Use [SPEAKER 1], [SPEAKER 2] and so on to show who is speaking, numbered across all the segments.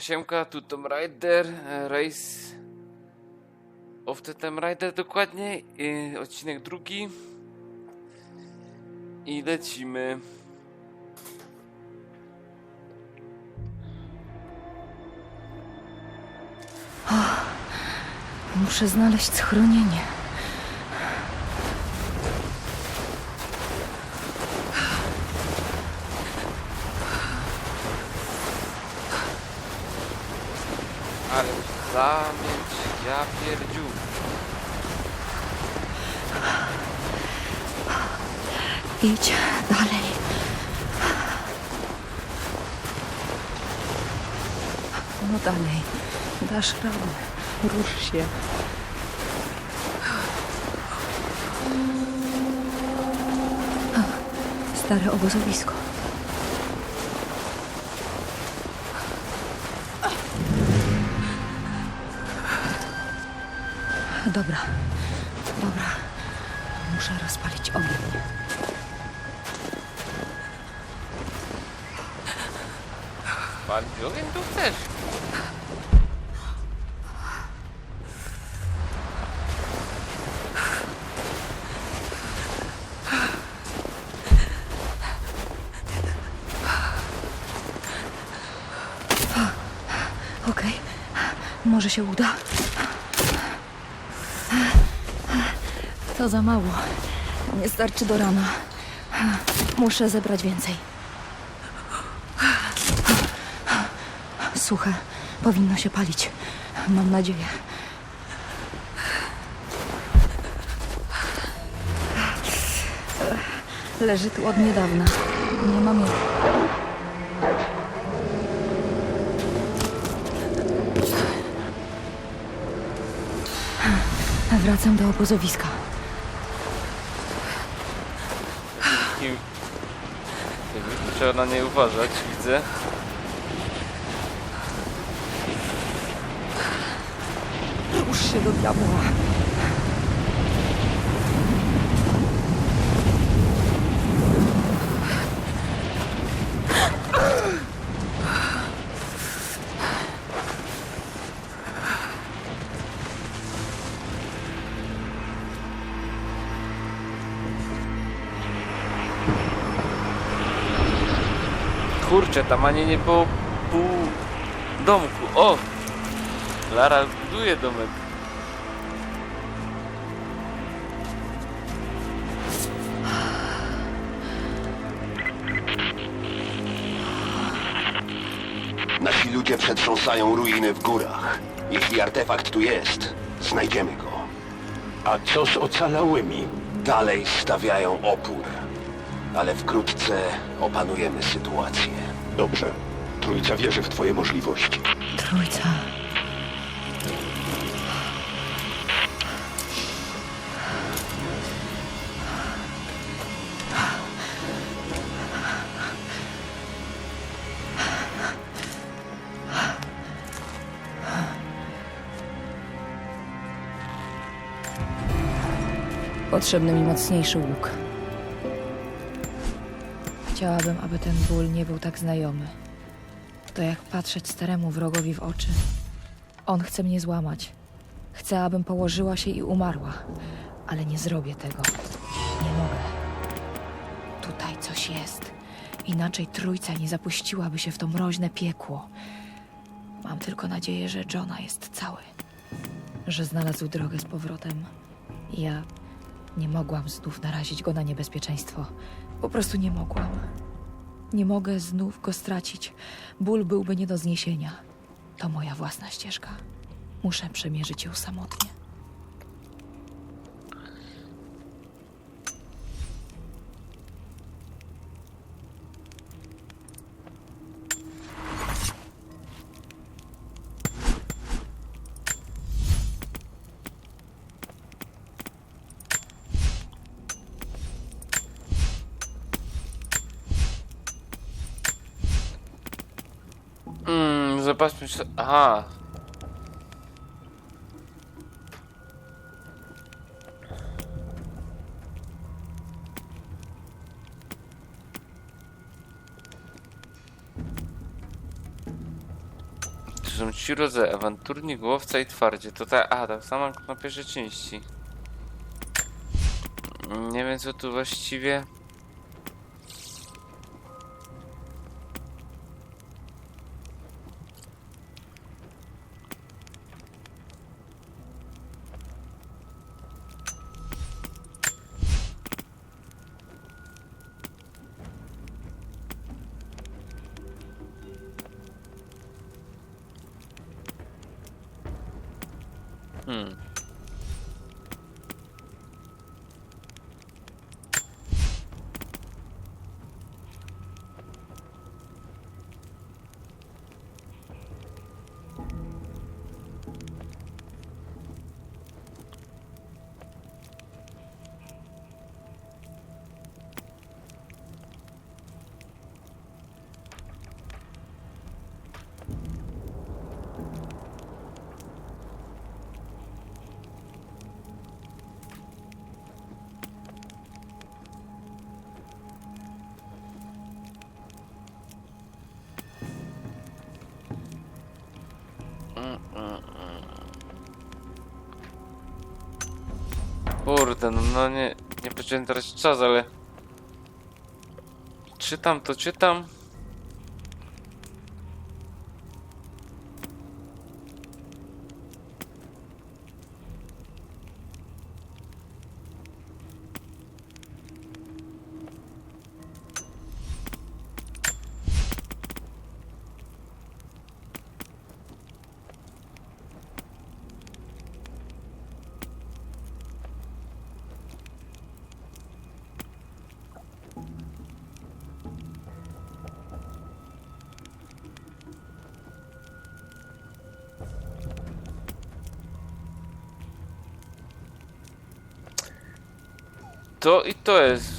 [SPEAKER 1] Siemka, tu Tom Raider, e, Race of the Tomb Raider dokładnie, e, odcinek drugi i lecimy.
[SPEAKER 2] Muszę znaleźć schronienie.
[SPEAKER 1] Ale zamieć, ja pierdziu.
[SPEAKER 2] Idź dalej. No dalej. Dasz radę. Rusz się. Stare obozowisko. Dobra, dobra. Muszę rozpalić ogień.
[SPEAKER 1] Palić ogień tu chcesz?
[SPEAKER 2] Okej, może się uda. To za mało. Nie starczy do rana. Muszę zebrać więcej. Suche. Powinno się palić. Mam nadzieję. Leży tu od niedawna. Nie mam jej. Wracam do obozowiska.
[SPEAKER 1] Trzeba na nie uważać, widzę.
[SPEAKER 2] Rusz się do diabła.
[SPEAKER 1] Kurczę, tam ani nie było pół domku. O! Lara buduje domek.
[SPEAKER 3] Nasi ludzie przetrząsają ruiny w górach. Jeśli artefakt tu jest, znajdziemy go.
[SPEAKER 4] A co z ocalałymi?
[SPEAKER 3] Dalej stawiają opór. Ale wkrótce opanujemy sytuację.
[SPEAKER 4] Dobrze. Trójca wierzy w twoje możliwości.
[SPEAKER 2] Trójca. Potrzebny mi mocniejszy łuk. Chciałabym, aby ten ból nie był tak znajomy. To jak patrzeć staremu wrogowi w oczy. On chce mnie złamać. Chce, abym położyła się i umarła. Ale nie zrobię tego. Nie mogę. Tutaj coś jest. Inaczej trójca nie zapuściłaby się w to mroźne piekło. Mam tylko nadzieję, że Johna jest cały. Że znalazł drogę z powrotem. Ja nie mogłam znów narazić go na niebezpieczeństwo. Po prostu nie mogłam. Nie mogę znów go stracić. Ból byłby nie do zniesienia. To moja własna ścieżka. Muszę przemierzyć ją samotnie.
[SPEAKER 1] Mm, zobaczmy, czy... Aha. są ci rodzaje, awanturnik, łowca i twardzie. To ta, a, tak samo na pierwszej części. Nie wiem co tu właściwie. Hmm. Kurde, no, no nie, nie będziemy teraz czas, ale... Czytam to, czytam. To i to jest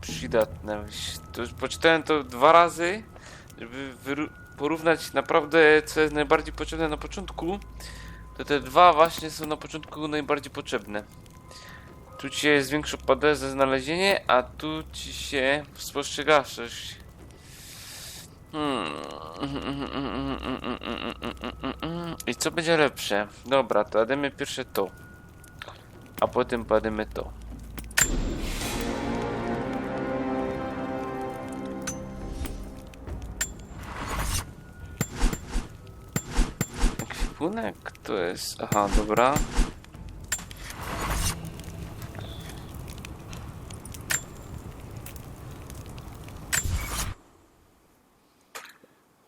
[SPEAKER 1] przydatne. To już poczytałem to dwa razy, żeby porównać naprawdę co jest najbardziej potrzebne na początku. To te dwa właśnie są na początku najbardziej potrzebne. Tu ci jest większą padę za znalezienie, a tu ci się spostrzegawczość. Hmm. I co będzie lepsze? Dobra, to jademy pierwsze to. A potem pademy to. Ekwipunek to jest. Aha, dobra.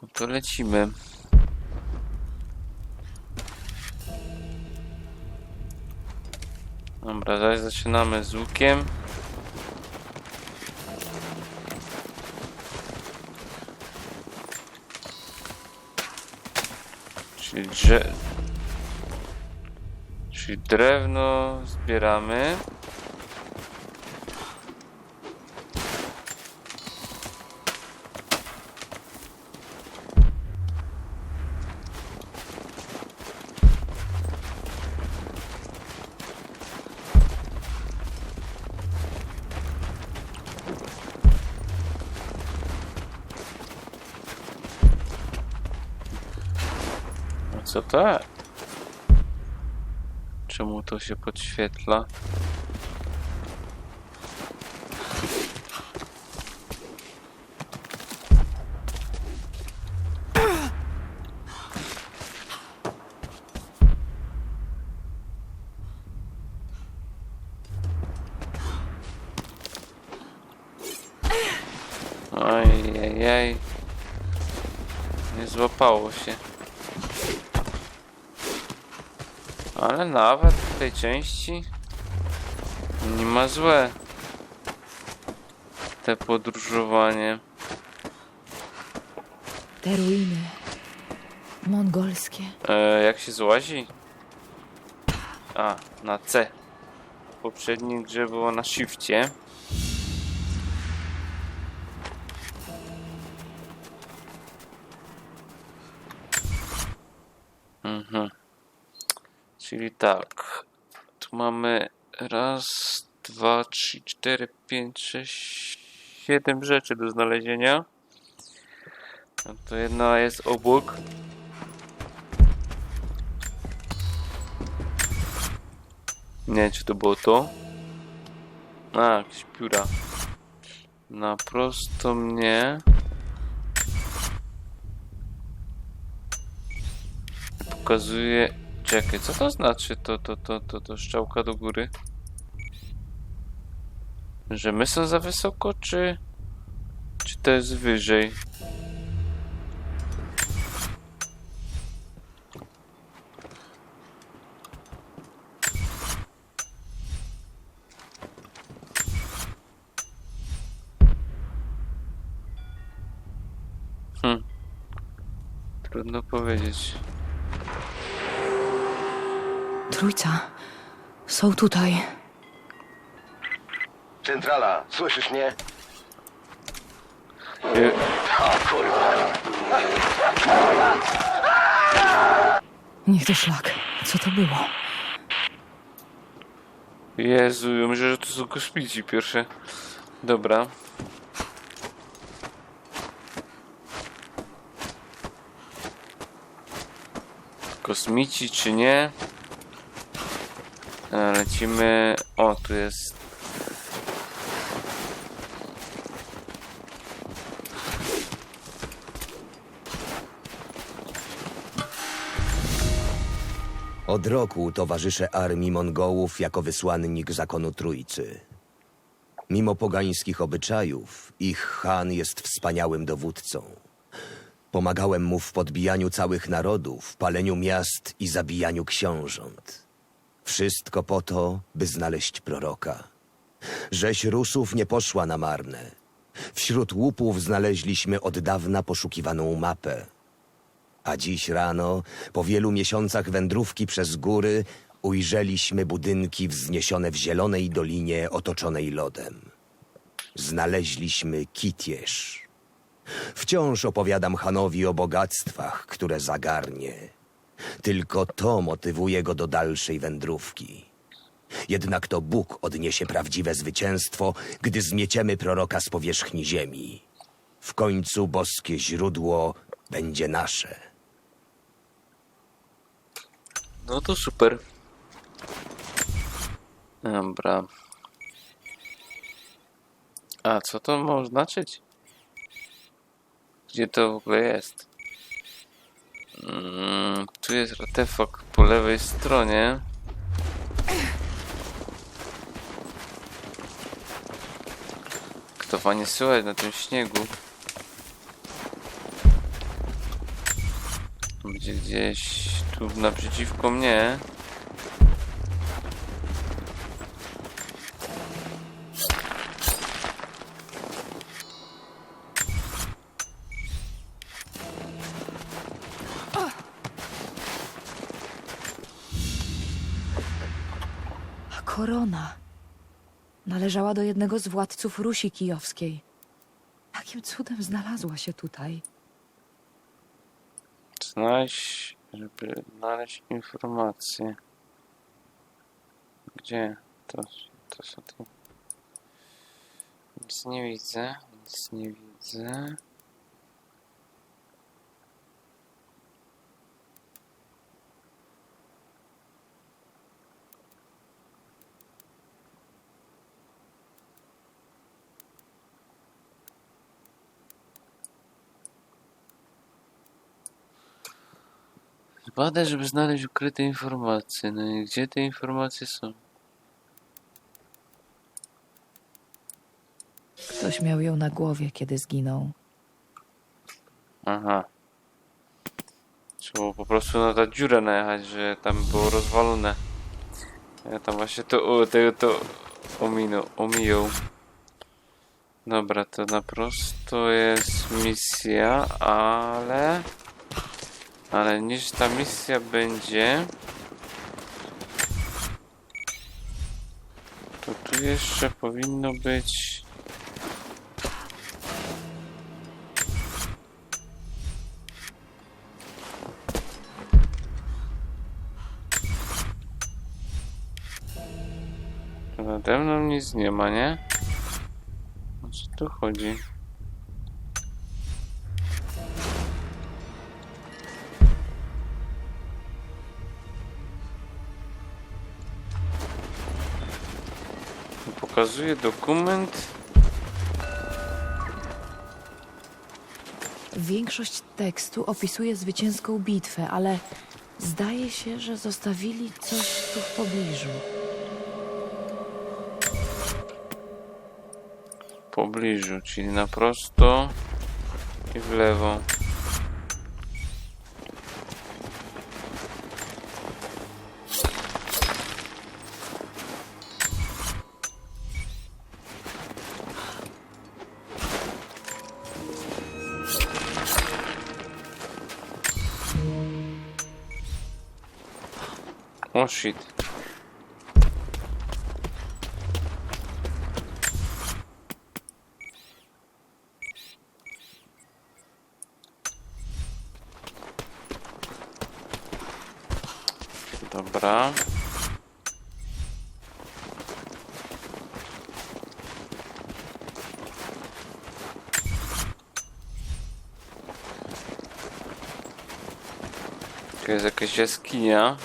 [SPEAKER 1] No to lecimy. Dobra, zaczynamy z łukiem. Czyli drze... Czyli drewno zbieramy. Co to? Czemu to się podświetla? Ojej, nie złapało się. Ale nawet w tej części nie ma złe te podróżowanie.
[SPEAKER 2] Te ruiny. Mongolskie.
[SPEAKER 1] E, jak się złazi? A, na C. W poprzednim grze było na shifcie. Czyli tak, tu mamy raz, dwa, trzy, cztery, pięć, sześć, siedem rzeczy do znalezienia. A to jedna jest obok. Nie wiem, czy to było to. A, jakieś pióra. Na prosto mnie. Pokazuje Czekaj, co to znaczy to, to, to, to, to szczałka do góry? Że my są za wysoko, czy... Czy to jest wyżej? Hm. Trudno powiedzieć.
[SPEAKER 2] Trójca. Są tutaj.
[SPEAKER 3] Centrala, słyszysz mnie?
[SPEAKER 2] Niech to szlak. Co to było?
[SPEAKER 1] Jezu, ja myślę, że to są kosmici pierwsze. Dobra. Kosmici czy nie? E, Lecimy. O, tu jest.
[SPEAKER 5] Od roku towarzyszę armii Mongołów jako wysłannik zakonu Trójcy. Mimo pogańskich obyczajów, ich Han jest wspaniałym dowódcą. Pomagałem mu w podbijaniu całych narodów, paleniu miast i zabijaniu książąt. Wszystko po to, by znaleźć proroka. Rzeź Rusów nie poszła na marne. Wśród łupów znaleźliśmy od dawna poszukiwaną mapę. A dziś rano, po wielu miesiącach wędrówki przez góry, ujrzeliśmy budynki wzniesione w zielonej dolinie otoczonej lodem. Znaleźliśmy Kitież. Wciąż opowiadam Hanowi o bogactwach, które zagarnie. Tylko to motywuje go do dalszej wędrówki. Jednak to Bóg odniesie prawdziwe zwycięstwo, gdy zmieciemy proroka z powierzchni ziemi. W końcu boskie źródło będzie nasze.
[SPEAKER 1] No to super. Dobra. A co to ma oznaczyć? Gdzie to w ogóle jest? Mm, tu jest artefakt po lewej stronie. Kto fajnie słychać na tym śniegu. Będzie gdzieś tu naprzeciwko mnie.
[SPEAKER 2] Korona. Należała do jednego z władców Rusi Kijowskiej. Jakim cudem znalazła się tutaj?
[SPEAKER 1] Znajdź, żeby znaleźć informacje. Gdzie? To, to są te... Nic nie widzę, nic nie widzę. Badaj, żeby znaleźć ukryte informacje. No i gdzie te informacje są?
[SPEAKER 2] Ktoś miał ją na głowie, kiedy zginął.
[SPEAKER 1] Aha. Trzeba po prostu na tę dziurę najechać, że tam było rozwalone. Ja tam właśnie to, tego to ominął, omiją. Dobra, to na prosto jest misja, ale... Ale niż ta misja będzie... To tu jeszcze powinno być... Nade mną nic nie ma, nie? O co tu chodzi? Pokazuje dokument.
[SPEAKER 2] Większość tekstu opisuje zwycięską bitwę, ale zdaje się, że zostawili coś tu w pobliżu.
[SPEAKER 1] W pobliżu, czyli na prosto i w lewo. O shit. Dobra. Tu jest jakaś jaskinia.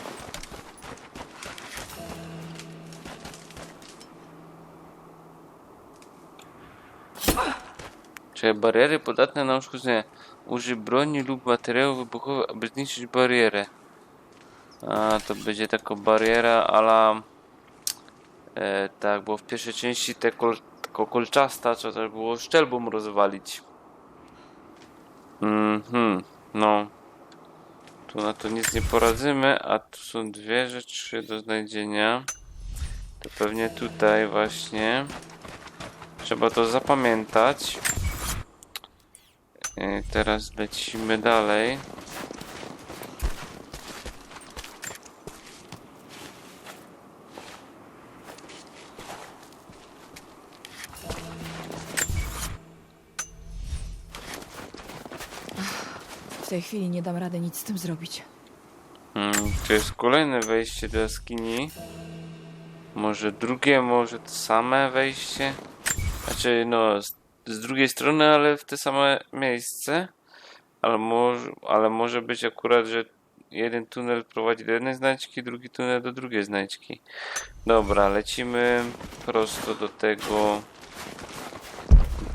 [SPEAKER 1] Bariery podatne na uszkodzenie? Użyj broni lub materiału wybuchowego, aby zniszczyć barierę. A, to będzie taka bariera ala... E, tak, bo w pierwszej części te kol, tylko kolczasta trzeba też było szczelbą rozwalić. Mhm, no. Tu na to nic nie poradzimy, a tu są dwie rzeczy do znalezienia. To pewnie tutaj właśnie. Trzeba to zapamiętać. E, Teraz lecimy dalej.
[SPEAKER 2] W tej chwili nie dam rady nic z tym zrobić.
[SPEAKER 1] Hmm, tu jest kolejne wejście do jaskini. Może drugie, może to same wejście. Znaczy, no, z, drugiej strony, ale w te same miejsce. Ale może, ale może być akurat, że jeden tunel prowadzi do jednej znajdźki, drugi tunel do drugiej znajdźki. Dobra, lecimy prosto do tego.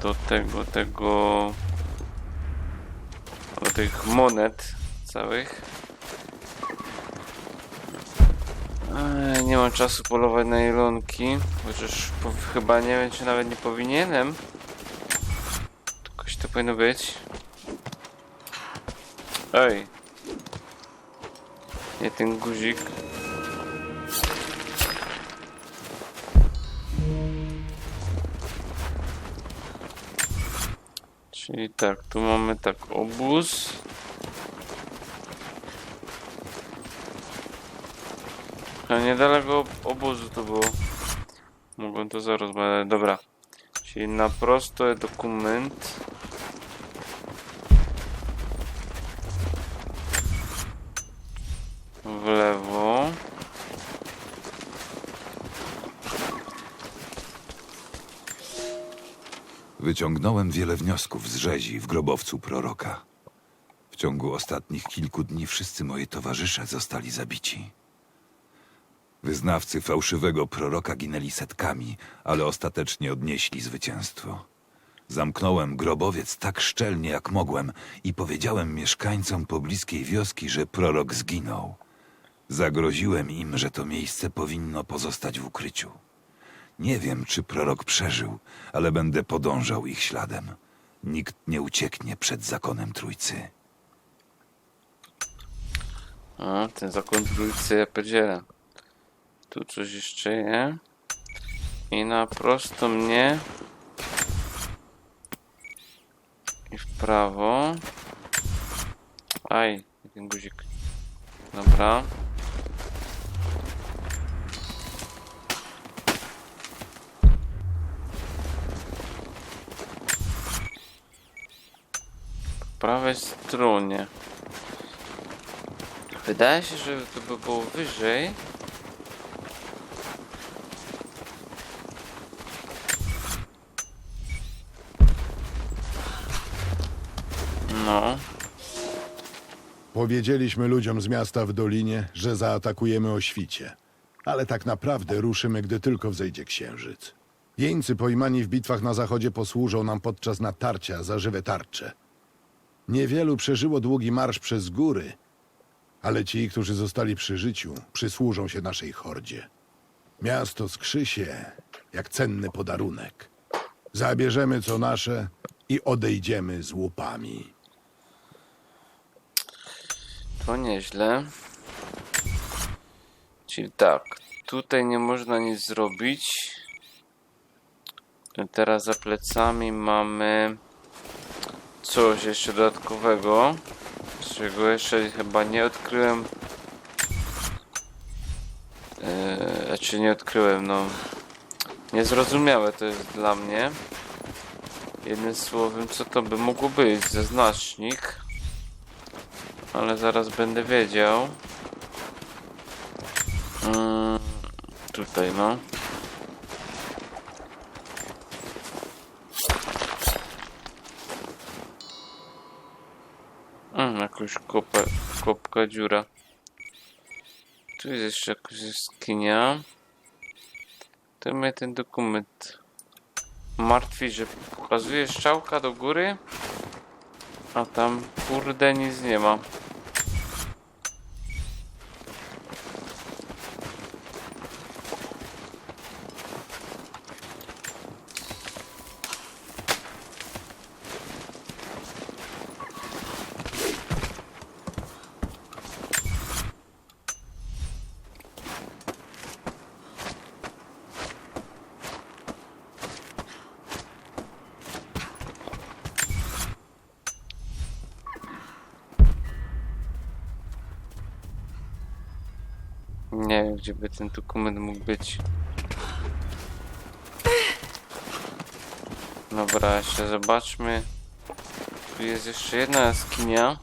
[SPEAKER 1] Do tego, tego. Do tych monet całych. Nie mam czasu polować na ilonki. Chociaż po, chyba nie wiem, czy nawet nie powinienem. To powinno być. Ej. Nie ten guzik. Czyli tak, tu mamy tak obóz. A niedaleko ob- obozu to było. Mogłem to zaraz, ale dobra. Czyli na prosto jest dokument. W lewo.
[SPEAKER 6] Wyciągnąłem wiele wniosków z rzezi w grobowcu proroka. W ciągu ostatnich kilku dni wszyscy moi towarzysze zostali zabici. Wyznawcy fałszywego proroka ginęli setkami, ale ostatecznie odnieśli zwycięstwo. Zamknąłem grobowiec tak szczelnie jak mogłem i powiedziałem mieszkańcom pobliskiej wioski, że prorok zginął. Zagroziłem im, że to miejsce powinno pozostać w ukryciu. Nie wiem, czy prorok przeżył, ale będę podążał ich śladem. Nikt nie ucieknie przed zakonem Trójcy.
[SPEAKER 1] A, ten zakon trójcy ja pierdzielę. Tu coś jeszcze je. I na prosto mnie. I w prawo. Aj, ten guzik. Dobra. Prawej stronie. Wydaje się, że to by było wyżej. No,
[SPEAKER 7] Powiedzieliśmy ludziom z miasta w Dolinie, że zaatakujemy o świcie. Ale tak naprawdę ruszymy, gdy tylko wzejdzie księżyc. Jeńcy pojmani w bitwach na zachodzie posłużą nam podczas natarcia za żywe tarcze. Niewielu przeżyło długi marsz przez góry, ale ci, którzy zostali przy życiu, przysłużą się naszej hordzie. Miasto skrzy się jak cenny podarunek. Zabierzemy co nasze i odejdziemy z łupami.
[SPEAKER 1] To nieźle. Czyli tak, tutaj nie można nic zrobić. Teraz za plecami mamy coś jeszcze dodatkowego, czego jeszcze chyba nie odkryłem. Eee, znaczy nie odkryłem, no niezrozumiałe to jest dla mnie. Jednym słowem, co to by mogło być? Zaznacznik. Ale zaraz będę wiedział. Mm, tutaj no. Mm, jakąś kopę, kopka dziura. Tu jest jeszcze jakaś jaskinia. To mnie ten dokument martwi, że pokazuje strzałka do góry, a tam kurde nic nie ma. Nie wiem, gdzie by ten dokument mógł być. Dobra, jeszcze zobaczmy. Tu jest jeszcze jedna jaskinia.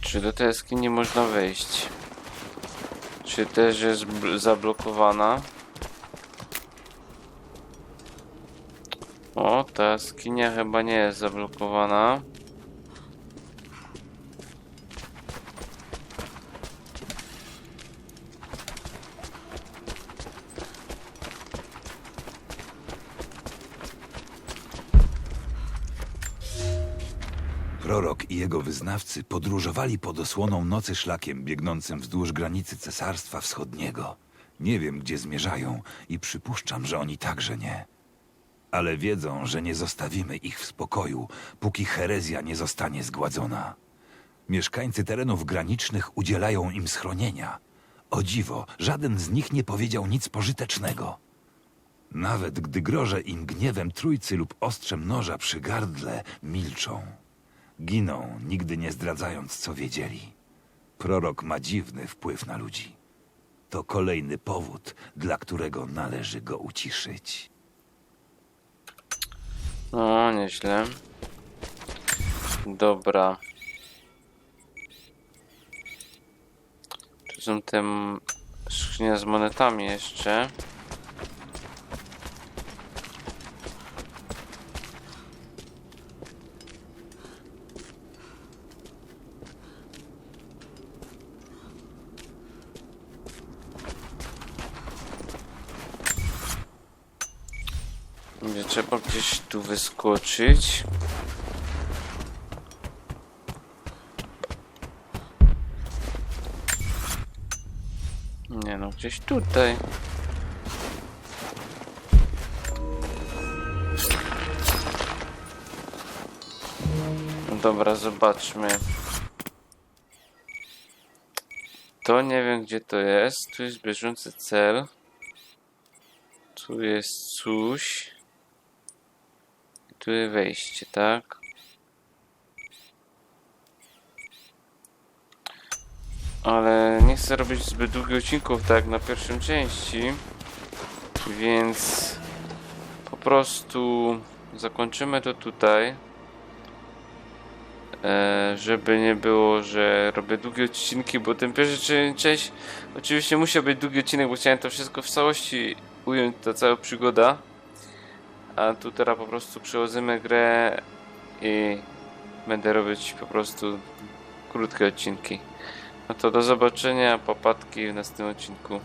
[SPEAKER 1] Czy do tej jaskini można wejść? Czy też jest bl- zablokowana? O, ta jaskinia chyba nie jest zablokowana.
[SPEAKER 6] Podróżowali pod osłoną nocy szlakiem biegnącym wzdłuż granicy Cesarstwa Wschodniego. Nie wiem, gdzie zmierzają i przypuszczam, że oni także nie. Ale wiedzą, że nie zostawimy ich w spokoju, póki herezja nie zostanie zgładzona. Mieszkańcy terenów granicznych udzielają im schronienia. O dziwo, żaden z nich nie powiedział nic pożytecznego. Nawet gdy grożę im gniewem trójcy lub ostrzem noża przy gardle, milczą. Giną, nigdy nie zdradzając, co wiedzieli. Prorok ma dziwny wpływ na ludzi. To kolejny powód, dla którego należy go uciszyć.
[SPEAKER 1] No, nieźle. Dobra. Tu są te skrzynie z monetami jeszcze. Będzie trzeba gdzieś tu wyskoczyć. Nie no, gdzieś tutaj. No Dobra, zobaczmy. To nie wiem gdzie to jest. Tu jest bieżący cel. Tu jest coś. Wejście, tak? Ale nie chcę robić zbyt długich odcinków, tak na pierwszym części. Więc po prostu zakończymy to tutaj. E, żeby nie było, że robię długie odcinki, bo ten pierwszy część oczywiście musiał być długi odcinek, bo chciałem to wszystko w całości ująć, ta cała przygoda. A tu teraz po prostu przełożymy grę i będę robić po prostu krótkie odcinki. No to do zobaczenia, popatki w następnym odcinku.